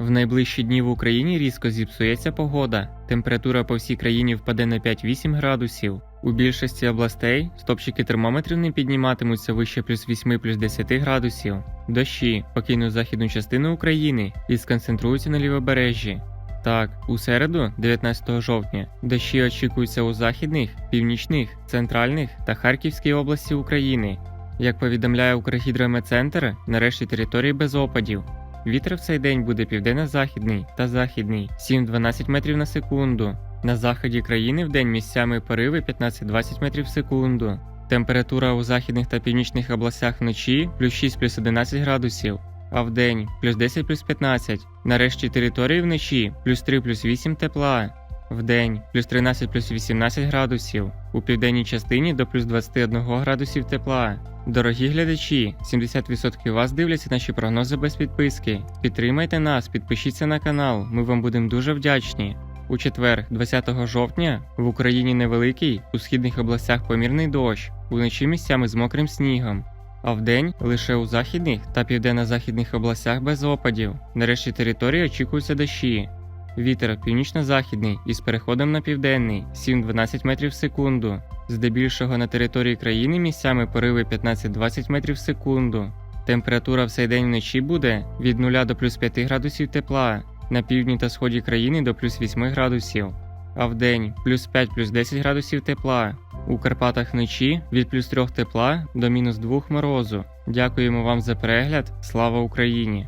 В найближчі дні в Україні різко зіпсується погода. Температура по всій країні впаде на 5-8 градусів. У більшості областей стопчики термометрів не підніматимуться вище плюс 8 плюс 10 градусів. Дощі покинуть західну частину України і сконцентруються на лівобережжі. Так, у середу, 19 жовтня, дощі очікуються у західних, північних, центральних та Харківській області України. Як повідомляє Укргідрометцентр, нарешті території без опадів. Вітер в цей день буде південно-західний та західний 7-12 метрів на секунду. На заході країни в день місцями пориви 15-20 метрів в секунду. Температура у західних та північних областях вночі плюс 6 плюс 11 градусів, а в день плюс 10 плюс 15. Нарешті території вночі плюс 3 плюс 8 тепла. В день плюс 13 плюс 18 градусів. У південній частині до плюс 21 градусів тепла. Дорогі глядачі, 70% вас дивляться наші прогнози без підписки. Підтримайте нас, підпишіться на канал, ми вам будемо дуже вдячні. У четвер, 20 жовтня, в Україні невеликий, у східних областях помірний дощ, уночі місцями з мокрим снігом. А вдень лише у західних та південно-західних областях без опадів. Нарешті території очікуються дощі. Вітер північно-західний із переходом на південний 7-12 метрів в секунду. Здебільшого на території країни місцями пориви 15-20 метрів в секунду. Температура в цей день вночі буде від 0 до плюс 5 градусів тепла, на півдні та сході країни до плюс 8 градусів, а вдень плюс 5 плюс 10 градусів тепла. У Карпатах вночі від плюс 3 тепла до мінус 2 морозу. Дякуємо вам за перегляд. Слава Україні!